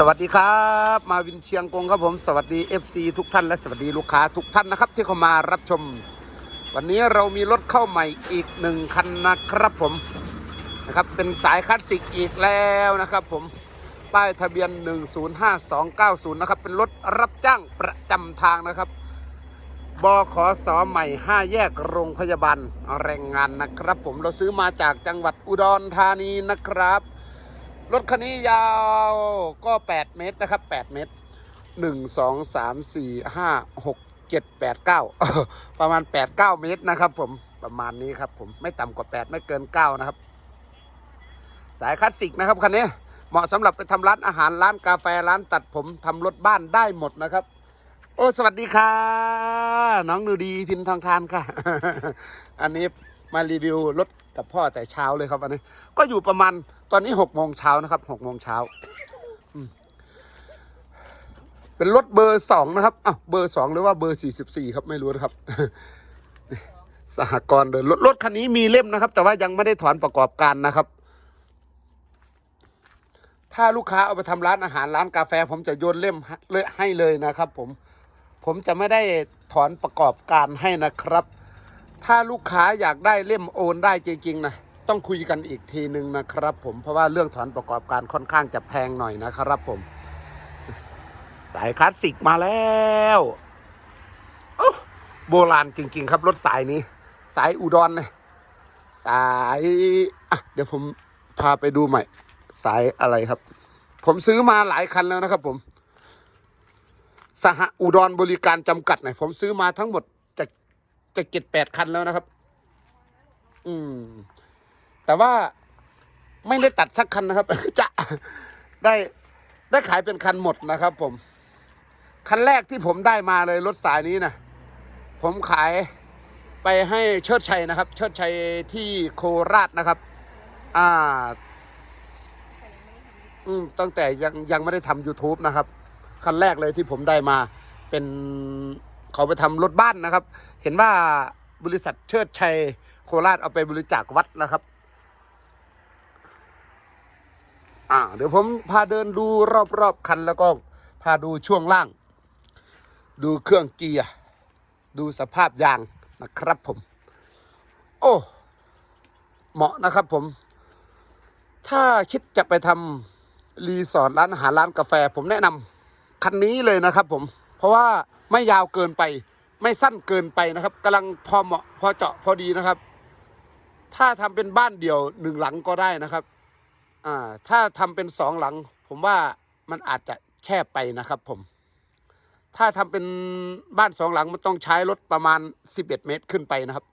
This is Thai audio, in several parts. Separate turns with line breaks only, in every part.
สวัสดีครับ มาวินเชียงกงครับผมสวัสดี FC ทุกท่านและสวัสดีลูกค้าทุกท่านนะครับที่เข้ามารับชม วันนี้เรามีรถเข้าใหม่อีกหนึ่งคันนะครับผมนะครับเป็นสายคลาสสิกอีกแล้วนะครับผมป้ายทะเบียน 105290 นะครับ เป็นรถรับจ้างประจำทางนะครับบขสใหม่ 5 แยกโรงพยาบาลแรงงานนะครับ ผมเราซื้อมาจากจังหวัดอุดรธานีนะครับ รถคันนี้ยาวก็ 8 เมตรนะครับ 8 เมตร 1 2 3 4 5 6 7 8 9 ประมาณ 8 9 เมตรนะครับ ผมประมาณนี้ครับ ผมไม่ต่ำกว่า 8 ไม่เกิน 9 นะครับ สายคลาสสิกนะครับคันนี้เหมาะสำหรับไปทำร้านอาหารร้านกาแฟร้านตัดผมทำรถบ้านได้หมดนะครับ โอ้สวัสดีค่ะ น้องหนูดีพินทองทานค่ะ อันนี้มารีวิวรถกับพ่อแต่เช้าเลยครับวันนี้ ก็อยู่ประมาณ ตอนนี้หกโมงเช้านะครับหกโมงเช้าเป็นรถเบอร์สองนะครับอ้าวเบอร์สองหรือว่าเบอร์สี่สิบสี่ครับไม่รู้นะครับสหกรณ์เดินรถรถคันนี้มีเล่มนะครับ แต่ว่ายังไม่ได้ถอนประกอบการนะครับ ถ้าลูกค้าเอาไปทำร้านอาหารร้านกาแฟ ผมจะโยนเล่มให้ให้เลยนะครับ ผมผมจะไม่ได้ถอนประกอบการให้นะครับ ถ้าลูกค้าอยากได้เล่มโอนได้จริงๆนะ ต้องคุยกันอีกทีหนึ่งนะครับ ผมเพราะว่าเรื่องถอนประกอบการค่อนข้างจะแพงหน่อยนะครับผม สายคลาสสิกมาแล้วโอ้โบราณจริง ๆ ครับรถสายนี้ สายอุดรเนี่ยสายอะเดี๋ยวผมพาไปดูใหม่ สายอะไรครับ ผมซื้อมาหลายคันแล้วนะครับ ผม สหอุดรบริการจำกัดเนี่ยผมซื้อมาทั้งหมดจะจะเจ็ดแปดคันแล้วนะครับ อืม แต่ว่าไม่ได้ตัดสักคันนะครับ จะได้ได้ขายเป็นคันหมดนะครับ ผม คันแรกที่ผมได้มาเลยรถสายนี้นะผมขายไปให้เชิดชัยนะครับ เชิดชัยที่โคราชนะครับ อ่า อืมตั้งแต่ยังยังไม่ได้ทำ YouTube นะครับ คันแรกเลยที่ผมได้มาเป็นเขาไปทำรถบ้านนะครับ เห็นว่าบริษัทเชิดชัยโคราชเอาไปบริจาควัดนะครับ อ่าเดี๋ยวผมพาเดินดูรอบๆคันแล้วก็พาดูช่วงล่าง ดูเครื่องเกียร์ดูสภาพยางนะครับผม โอ้เหมาะนะครับผม ถ้าคิดจะไปทำรีสอร์ทร้านอาหารร้านกาแฟ ผมแนะนำคันนี้เลยนะครับผม เพราะว่าไม่ยาวเกินไป ไม่สั้นเกินไปนะครับกำลังพอเหมาะพอเจาะพอดีนะครับ ถ้าทำเป็นบ้านเดี่ยวหนึ่งหลังก็ได้นะครับ อ่าถ้าทำเป็นสองหลัง ผมว่ามันอาจจะแคบไปนะครับผม ถ้าทำเป็นบ้านสองหลังมันต้องใช้รถประมาณสิบเอ็ดเมตรขึ้นไปนะครับ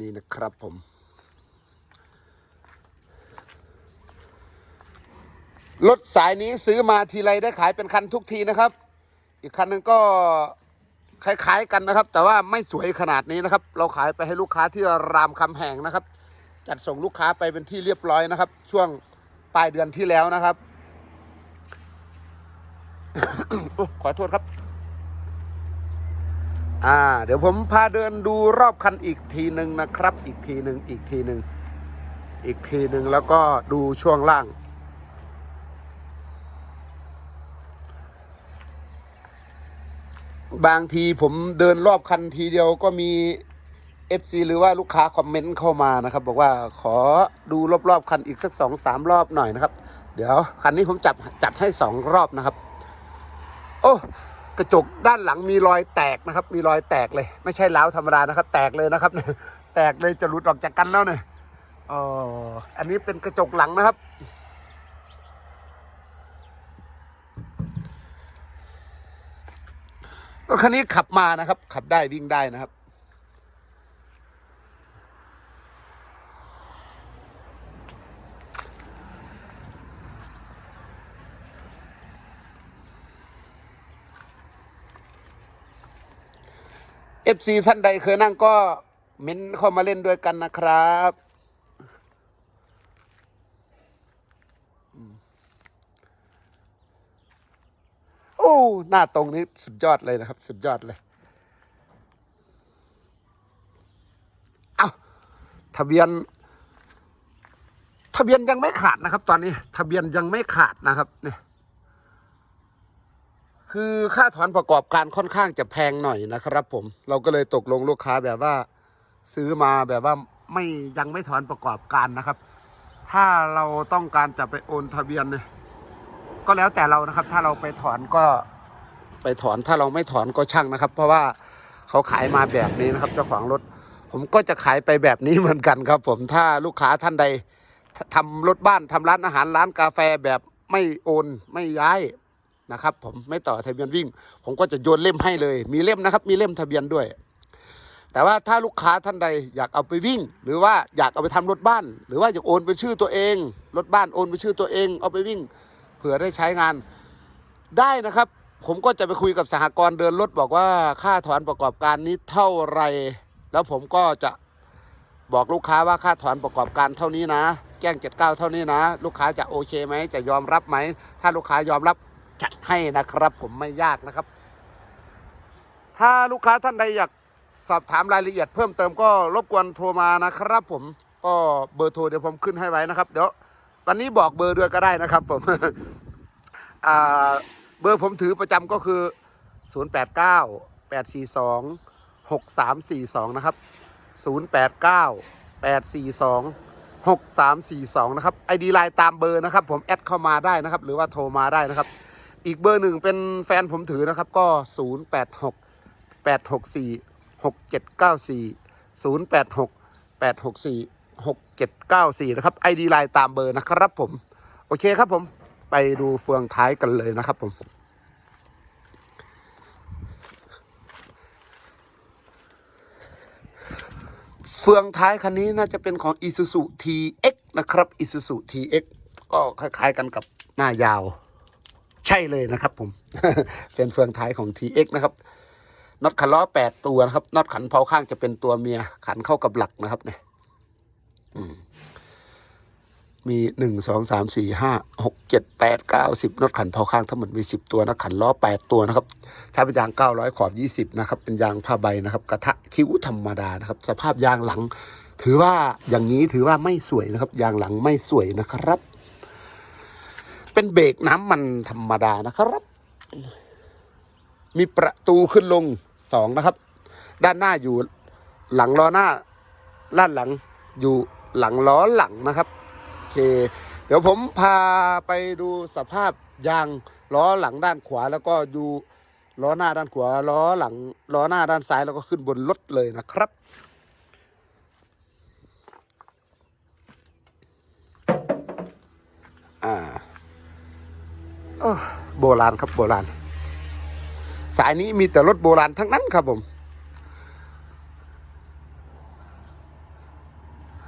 นี่นะครับผม รถสายนี้ซื้อมาทีไรได้ขายเป็นคันทุกทีนะครับ อีกคันนึงก็ คล้าย ๆ กันนะครับ แต่ว่าไม่สวยขนาดนี้นะครับ เราขายไปให้ลูกค้าที่รามคำแหงนะครับ จัดส่งลูกค้าไปเป็นที่เรียบร้อยนะครับ ช่วงปลายเดือนที่แล้วนะครับขอโทษครับ อ่า เดี๋ยวผมพาเดินดูรอบคันอีกทีหนึ่งนะครับ อีกทีหนึ่งอีกทีหนึ่งอีกทีหนึ่งแล้วก็ดูช่วงล่าง บางทีผมเดินรอบคันทีเดียวก็มี FC หรือว่าลูกค้าคอมเมนต์เข้ามานะครับ บอกว่าขอดูรอบๆคันอีกสักสองสามรอบหน่อยนะครับ เดี๋ยวคันนี้ผมจับจัดให้สองรอบนะครับ โอ้กระจกด้านหลังมีรอยแตกนะครับ มีรอยแตกเลย ไม่ใช่ล้าวธรรมดานะครับ แตกเลยนะครับแตกเลยจะหลุดออกจากกันแล้วเนี่ยอ๋ออันนี้เป็นกระจกหลังนะครับ รถคันนี้ขับมานะครับ ขับได้วิ่งได้นะครับเอฟซีท่านใดเคยนั่งก็เม้นเข้ามาเล่นด้วยกันนะครับอืมโอ้ หน้าตรงนี้สุดยอดเลยนะครับ สุดยอดเลย เอาทะเบียนทะะเบียนยังไม่ขาดนะครับ ตอนนี้ ทะเบียนยังไม่ขาดนะครับ เนี่ย คือค่าถอนประกอบการค่อนข้างจะแพงหน่อยนะครับ ผม เราก็เลยตกลงลูกค้าแบบว่า ซื้อมาแบบว่าไม่ยังไม่ถอนประกอบการนะครับ ถ้าเราต้องการจะไปโอนทะเบียนเนี่ย ก็แล้วแต่เรานะครับ ถ้าเราไปถอนก็ไปถอนถ้าเราไม่ถอนก็ช่างนะครับ เพราะว่าเขาขายมาแบบนี้นะครับ เจ้าของรถ ผมก็จะขายไปแบบนี้เหมือนกันครับ ผมถ้าลูกค้าท่านใดทำรถบ้านทำร้านอาหารร้านกาแฟแบบไม่โอนไม่ย้ายนะครับ ผมไม่ต่อทะเบียนวิ่ง ผมก็จะโยนเล่มให้เลย มีเล่มนะครับ มีเล่มทะเบียนด้วย แต่ว่าถ้าลูกค้าท่านใดอยากเอาไปวิ่ง หรือว่าอยากเอาไปทำรถบ้าน หรือว่าอยากโอนเป็นชื่อตัวเองรถบ้านโอนเป็นชื่อตัวเอง เอาไปวิ่ง ผื่อได้ใช้งานได้นะครับ ผมก็จะไปคุยกับสหกรณ์เดินรถบอกว่าค่าถอนประกอบการนี้เท่าไร แล้วผมก็จะบอกลูกค้าว่าค่าถอนประกอบการเท่านี้นะ แจ้งเจ็ดเก้าเท่านี้นะ ลูกค้าจะโอเคไหมจะยอมรับไหม ถ้าลูกค้ายอมรับจัดให้นะครับ ผมไม่ยากนะครับ ถ้าลูกค้าท่านใดอยากสอบถามรายละเอียดเพิ่มเติมก็รบกวนโทรมานะครับ ผมก็เบอร์โทรเดี๋ยวผมขึ้นให้ไว้นะครับเดี๋ยว วันนี้บอกเบอร์ด้วยก็ได้นะครับผมเบอร์ผมถือประจำก็คือ 089 842 6342 นะครับ 089 842 6342 นะครับไอดีไลน์ตามเบอร์นะครับ ผมแอดเข้ามาได้นะครับ หรือว่าโทรมาได้นะครับ อีกเบอร์หนึ่งเป็นแฟนผมถือนะครับก็ 086 864 6794 086 864 6794 นะครับไอดีไลน์ตามเบอร์นะครับผม โอเคครับผม ไปดูเฟืองท้ายกันเลยนะครับผม เฟืองท้ายคันนี้น่าจะเป็นของ Isuzu TX นะครับ Isuzu TX ก็คล้ายๆกันกับหน้ายาว ใช่เลยนะครับผม เป็นเฟืองท้ายของ TX นะครับน็อตขันล้อแปดตัวนะครับน็อตขันเผาข้างจะเป็นตัวเมียขันเข้ากับหลักนะครับเนี่ย มีหนึ่งสองสามสี่ห้าหกเจ็ดแปดเก้าสิบน็อตขันเผาข้างทั้งหมดมีสิบตัวน็อตขันล้อแปดตัวนะครับใช้เป็นยางเก้าร้อยขอบยี่สิบนะครับ เป็นยางผ้าใบนะครับ กระทะคิ้วธรรมดานะครับ สภาพยางหลัง ถือว่าอย่างนี้ถือว่าไม่สวยนะครับ ยางหลังไม่สวยนะครับ เป็นเบรกน้ำมันธรรมดานะครับ มีประตูขึ้นลงสองนะครับ ด้านหน้าอยู่หลังล้อหน้าด้านหลังอยู่ หลังล้อหลังนะครับโอเค เดี๋ยวผมพาไปดูสภาพยางล้อหลังด้านขวา แล้วก็ดูล้อหน้าด้านขวาล้อหลังล้อหน้าด้านซ้ายแล้วก็ขึ้นบนรถเลยนะครับอ่าโอ้โบราณครับโบราณ สายนี้มีแต่รถโบราณทั้งนั้นครับผม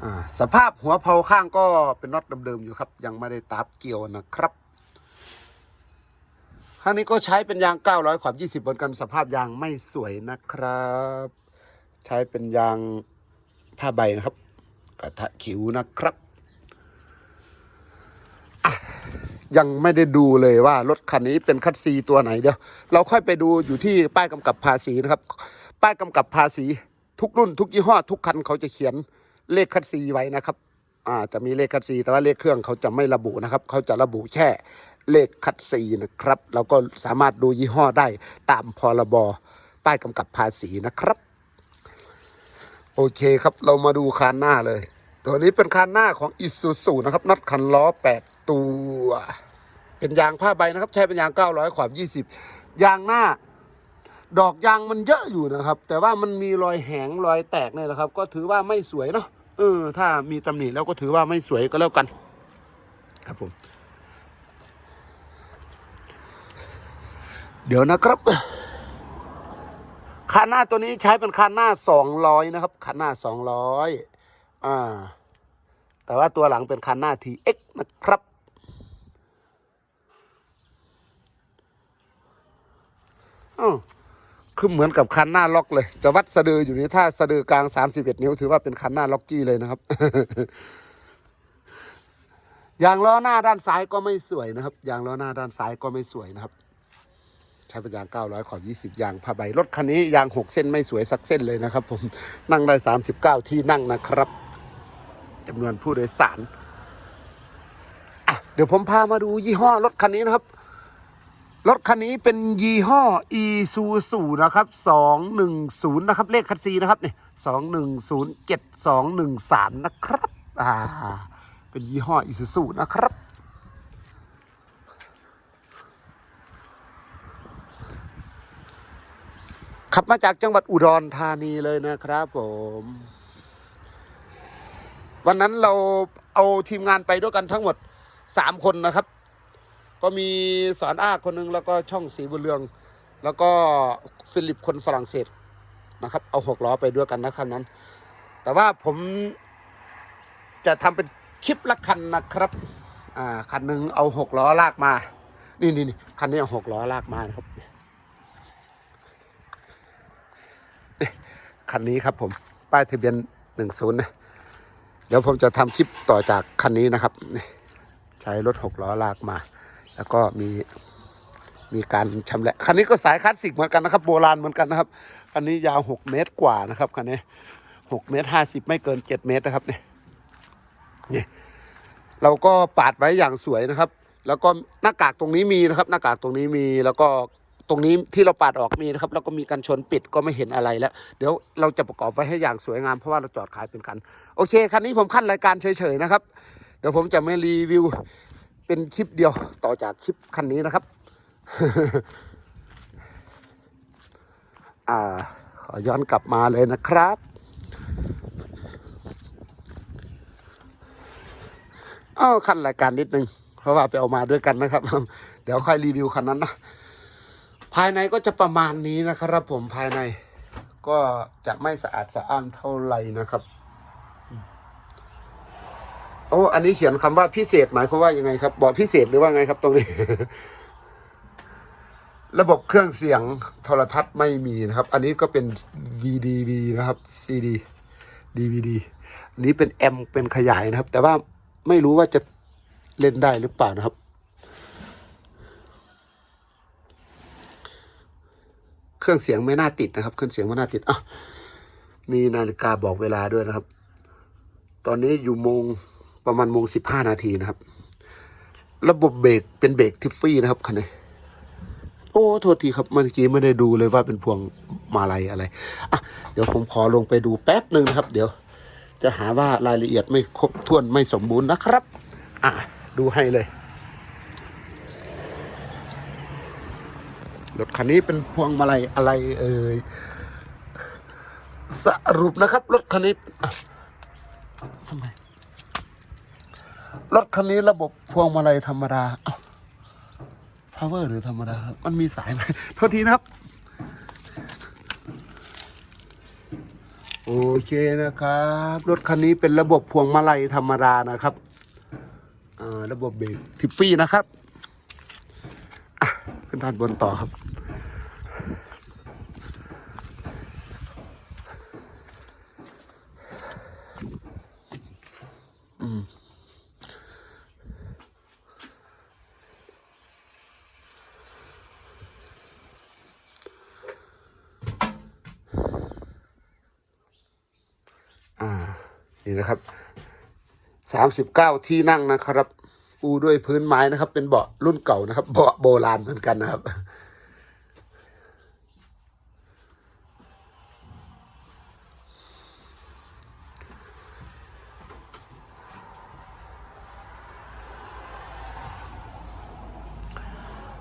อ่า สภาพหัวเพลาข้างก็เป็นน็อตเดิมๆอยู่ครับ ยังไม่ได้ตับเกี่ยวนะครับคันนี้ก็ใช้เป็นยาง 900 ขวบ 20เหมือนกันสภาพยางไม่สวยนะครับ ใช้เป็นยางผ้าใบนะครับ กระทะขิวนะครับยังไม่ได้ดูเลยว่ารถคันนี้เป็นคัตซีตัวไหนเดี๋ยว เราค่อยไปดูอยู่ที่ป้ายกำกับภาษีนะครับ ป้ายกำกับภาษี ทุกรุ่นทุกยี่ห้อทุกคันเขาจะเขียน เลขคัตซีไว้นะครับอ่าจะมีเลขคัตซีแต่ว่าเลขเครื่องเขาจะไม่ระบุนะครับ เขาจะระบุแค่เลขคัตซีนะครับ เราก็สามารถดูยี่ห้อได้ตามพรบป้ายกำกับภาษีนะครับ โอเคครับเรามาดูคันหน้าเลย ตัวนี้เป็นคันหน้าของอิซูซูนะครับน็อตคันล้อ 8 ตัว เป็นยางผ้าใบนะครับ ใช้เป็นยาง 900 ขวบ 20 ยางหน้า ดอกยางมันเยอะอยู่นะครับ แต่ว่ามันมีรอยแหงรอยแตกเนี่ยนะครับ ก็ถือว่าไม่สวยเนาะ เออ ถ้ามีตำหนิแล้วก็ถือว่าไม่สวยก็แล้วกัน ครับผม เดี๋ยวนะครับคันหน้าตัวนี้ใช้เป็นคันหน้า200นะครับคันหน้า200อ่า แต่ว่าตัวหลังเป็นคันหน้า TX นะครับอ้าว คือเหมือนกับคันหน้าล็อกเลย จะวัดสะดืออยู่นี้ถ้าสะดือกลาง31นิ้วถือว่าเป็นคันหน้าล็อกกี้เลยนะครับ ยางล้อหน้าด้านซ้ายก็ไม่สวยนะครับ ยางล้อหน้าด้านซ้ายก็ไม่สวยนะครับ ใช้เป็นยาง900ขอ20ยางผ้าใบรถคันนี้ยาง6เส้นไม่สวยสักเส้นเลยนะครับ ผมนั่งได้39ที่นั่งนะครับจำนวนผู้โดยสารเดี๋ยวผมพามาดูยี่ห้อรถคันนี้นะครับ รถคันนี้เป็นยี่ห้อ e s u s u นะครับ210 นะครับ เลขคันซีนะครับเนี่ย2107 213 นะครับ อ่า เป็นยี่ห้อ e s u s u นะครับ ขับมาจากจังหวัดอุดรธานีเลยนะครับผม วันนั้นเราเอาทีมงานไปด้วยกันทั้งหมดสามคนนะครับ ก็มีสอนอาคนหนึงแล้วก็ช่องสีบุญเรือง แล้วก็ฟิลิปคนฝรั่งเศสนะครับ เอาหกล้อไปด้วยกันนะครับนั้น แต่ว่าผมจะทำเป็นคลิปละคันนะครับ อ่าคันหนึ่งเอาหกล้อลากมา นี่นี่นี่คันนี้เอาหกล้อลากมานะครับคันนี้ครับผมป้ายทะเบียนหนึ่งศูนย์นะเดี๋ยวผมจะทำคลิปต่อจากคันนี้นะครับ ใช้รถหกล้อลากมา แล้วก็มีมีการชำแหละคันนี้ก็สายคลาสสิกเหมือนกันนะครับ โบราณเหมือนกันนะครับ คันนี้ยาวหกเมตรกว่านะครับคันนี้หกเมตรห้าสิบไม่เกินเจ็ดเมตรนะครับเนี่นี่เราก็ปาดไว้อย่างสวยนะครับ แล้วก็หน้ากากตรงนี้มีนะครับ หน้ากากตรงนี้มีแล้วก็ตรงนี้ที่เราปาดออกมีนะครับ แล้วก็มีกันชนปิดก็ไม่เห็นอะไรแล้ว เดี๋ยวเราจะประกอบไว้ให้อย่างสวยงามเพราะว่าเราจอดขายเป็นคัน โอเคคันนี้ผมขั้นรายการเฉยๆนะครับ เดี๋ยวผมจะไม่รีวิว เป็นคลิปเดียวต่อจากคลิปคันนี้นะครับ อ่าขอย้อนกลับมาเลยนะครับ อ้าวขั้นรายการนิดนึง เพราะว่าไปเอามาด้วยกันนะครับ เดี๋ยวค่อยรีวิวคันนั้นนะ ภายในก็จะประมาณนี้นะครับผมภายในก็จะไม่สะอาดสะอ้านเท่าไหร่นะครับ อ้อันนี้เขียนคำว่าพิเศษหมายความว่ายังไงครับบอกพิเศษหรือว่าไงครับตรงนี้ ระบบเครื่องเสียงโทรทัศน์ไม่มีนะครับ อันนี้ก็เป็น VDV นะครับ CD DVD อันนี้เป็นแอมเป็นขยายนะครับ แต่ว่าไม่รู้ว่าจะเล่นได้หรือเปล่านะครับเครื่องเสียงไม่น่าติดนะครับ เครื่องเสียงไม่น่าติดอะมีนาฬิกาบอกเวลาด้วยนะครับ ตอนนี้อยู่โมง ประมาณโมงสิบห้านาทีนะครับ ระบบเบรกเป็นเบรกทิฟฟี่นะครับคันนี้โอ้โทษทีครับเมื่อกี้ไม่ได้ดูเลยว่าเป็นพวงมาลัยอะไรอะเดี๋ยวผมขอลงไปดูแป๊บหนึ่งนะครับ เดี๋ยว จะหาว่ารายละเอียดไม่ครบถ้วนไม่สมบูรณ์นะครับ อะดูให้เลยรถคันนี้เป็นพวงมาลัยอะไรเอ่ยสรุปนะครับรถคันนี้ทำไม รถคันนี้ระบบพวงมาลัยธรรมดาอ้าว power หรือธรรมดาครับมันมีสายไหมโทษทีนะครับ โอเคนะครับ รถคันนี้เป็นระบบพวงมาลัยธรรมดานะครับอ่าระบบเบรกทิฟฟี่นะครับขึ้นด้านบนต่อครับ อ่า นี่นะครับสามสิบเก้าที่นั่งนะครับ ปูด้วยพื้นไม้นะครับ เป็นเบาะรุ่นเก่านะครับ เบาะโบราณเหมือนกันนะครับ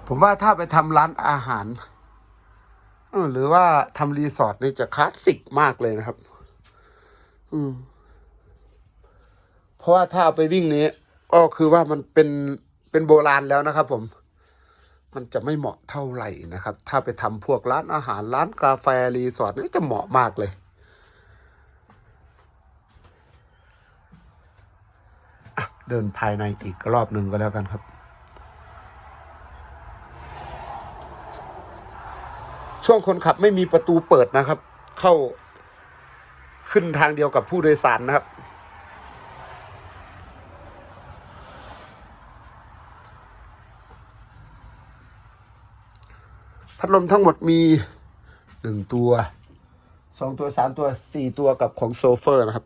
ผมว่าถ้าไปทำร้านอาหาร หรือว่าทำรีสอร์ทนี่จะคลาสสิกมากเลยนะครับ อืมเพราะว่าถ้าเอาไปวิ่งนี้ก็คือว่ามันเป็นเป็นโบราณแล้วนะครับ ผม มันจะไม่เหมาะเท่าไหร่นะครับ ถ้าไปทำพวกร้านอาหารร้านกาแฟรีสอร์ทนี่จะเหมาะมากเลยเดินภายในอีกรอบหนึ่งก็แล้วกันครับ ช่วงคนขับไม่มีประตูเปิดนะครับ เข้า ขึ้นทางเดียวกับผู้โดยสารนะครับ พัดลมทั้งหมดมีหนึ่งตัวสองตัวสามตัวสี่ตัวกับของโซเฟอร์นะครับ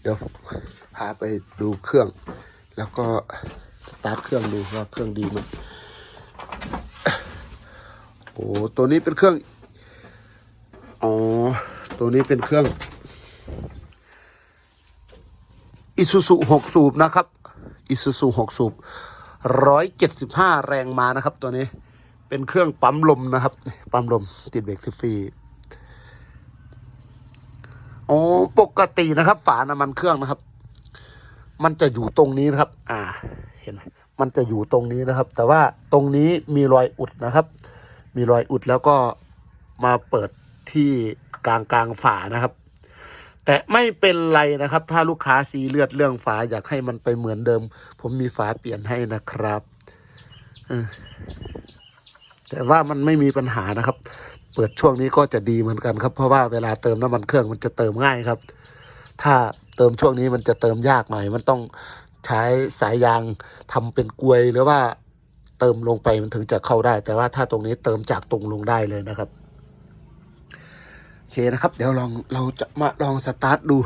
เดี๋ยวพาไปดูเครื่อง แล้วก็สตาร์ทเครื่องดูว่าเครื่องดีไหมโอ้ตัวนี้เป็นเครื่อง ตัวนี้เป็นเครื่องอิซูซุหกสูบนะครับอิซูซุหกสูบร้อยเจ็ดสิบห้าแรงมานะครับ ตัวนี้เป็นเครื่องปั๊มลมนะครับ ปั๊มลมติดเบรกทิฟฟี่อ๋อปกตินะครับ ฝาน้ำมันเครื่องนะครับ มันจะอยู่ตรงนี้นะครับ อ่า เห็นไหมมันจะอยู่ตรงนี้นะครับ แต่ว่าตรงนี้มีรอยอุดนะครับ มีรอยอุดแล้วก็มาเปิด ที่กลางกลางฝานะครับ แต่ไม่เป็นไรนะครับ ถ้าลูกค้าซีเลือดเรื่องฝาอยากให้มันไปเหมือนเดิม ผมมีฝาเปลี่ยนให้นะครับแต่ว่ามันไม่มีปัญหานะครับ เปิดช่วงนี้ก็จะดีเหมือนกันครับ เพราะว่าเวลาเติมน้ำมันเครื่องมันจะเติมง่ายครับ ถ้าเติมช่วงนี้มันจะเติมยากหน่อยมันต้องใช้สายยางทำเป็นกลวยหรือว่าเติมลงไปมันถึงจะเข้าได้ แต่ว่าถ้าตรงนี้เติมจากตรงลงได้เลยนะครับ เคนะครับ เดี๋ยวลองเราจะมาลองสตาร์ทดู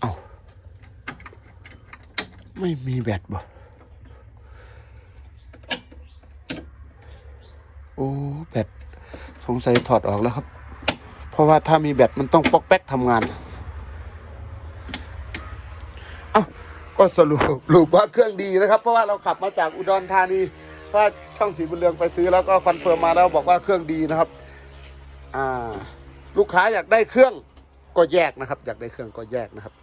เอาไม่มีแบตบ่ โอ้ แบต สงสัยถอดออกแล้วครับ เพราะว่าถ้ามีแบตมันต้องปอกแป๊กทำงาน เอ้า ก็สรุปรูปว่าเครื่องดีนะครับ เพราะว่าเราขับมาจากอุดรธานีเพราะว่าช่องสีบุญเรืองไปซื้อแล้วก็คอนเฟิร์มมาแล้วบอกว่าเครื่องดีนะครับอ่าลูกค้าอยากได้เครื่องก็แยกนะครับ อยากได้เครื่องก็แยกนะครับ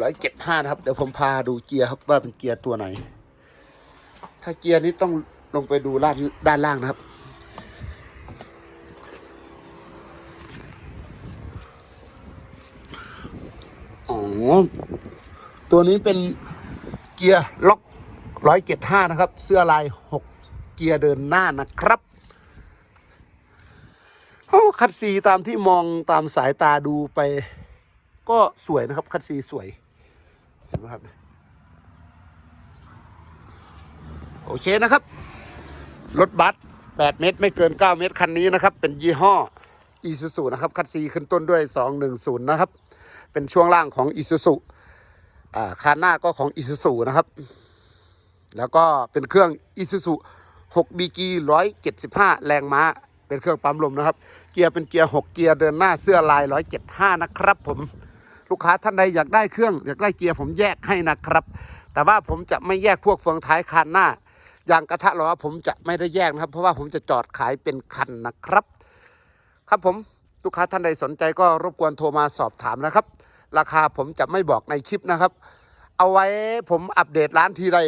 ร้อยเจ็ดห้านะครับ เดี๋ยวผมพาดูเกียร์ครับว่าเป็นเกียร์ตัวไหน ถ้าเกียร์นี้ต้องลงไปดูด้านด้านล่างนะครับ อ๋อ ตัวนี้เป็นเกียร์ล็อกร้อยเจ็ดห้านะครับ เสื้อลายหกเกียร์เดินหน้านะครับโอ้คัดซีตามที่มองตามสายตาดูไป ก็สวยนะครับ คัดซีสวย เห็นไหมครับ โอเคนะครับ รถบัส8เมตรไม่เกิน 9 เมตรคันนี้นะครับ เป็นยี่ห้อ อีซูซูนะครับคัดซีขึ้นต้นด้วย 210 นะครับ เป็นช่วงล่างของอีซูซูอ่าคานหน้าก็ของอีซูซูนะครับ แล้วก็เป็นเครื่องอีซูซู6 BG 175 แรงม้า เป็นเครื่องปั๊มลมนะครับ เกียร์เป็นเกียร์ 6 เกียร์เดินหน้าเสื้อลาย 175 นะครับผมลูกค้าท่านใดอยากได้เครื่องอยากได้เกียร์ผมแยกให้นะครับ แต่ว่าผมจะไม่แยกพวกเฟืองท้ายคานหน้า อย่างกระทะล้อผมจะไม่ได้แยกนะครับ เพราะว่าผมจะจอดขายเป็นคันนะครับ ครับผมลูกค้าท่านใดสนใจก็รบกวนโทรมาสอบถามนะครับ ราคาผมจะไม่บอกในคลิปนะครับ เอาไว้ผมอัปเดตร้านทีไร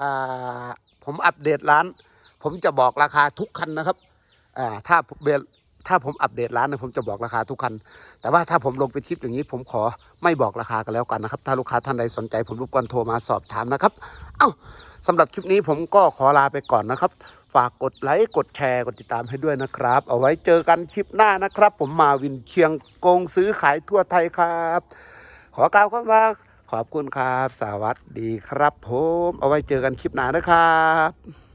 อ่าผมอัปเดตร้าน ผมจะบอกราคาทุกคันนะครับอ่าถ้าเวลถ้าผมอัปเดตร้านนะผมจะบอกราคาทุกคัน แต่ว่าถ้าผมลงเป็นคลิปอย่างนี้ ผมขอไม่บอกราคากันแล้วกันนะครับ ถ้าลูกค้าท่านใดสนใจ ผมรบกวนโทรมาสอบถามนะครับ เอ้าสำหรับคลิปนี้ผมก็ขอลาไปก่อนนะครับ ฝากกดไลค์กดแชร์กดติดตามให้ด้วยนะครับ เอาไว้เจอกันคลิปหน้านะครับ ผมมาวินเชียงกงซื้อขายทั่วไทยครับ ขอกล่าวคำว่าขอบคุณครับ สวัสดีครับผม เอาไว้เจอกันคลิปหน้านะครับ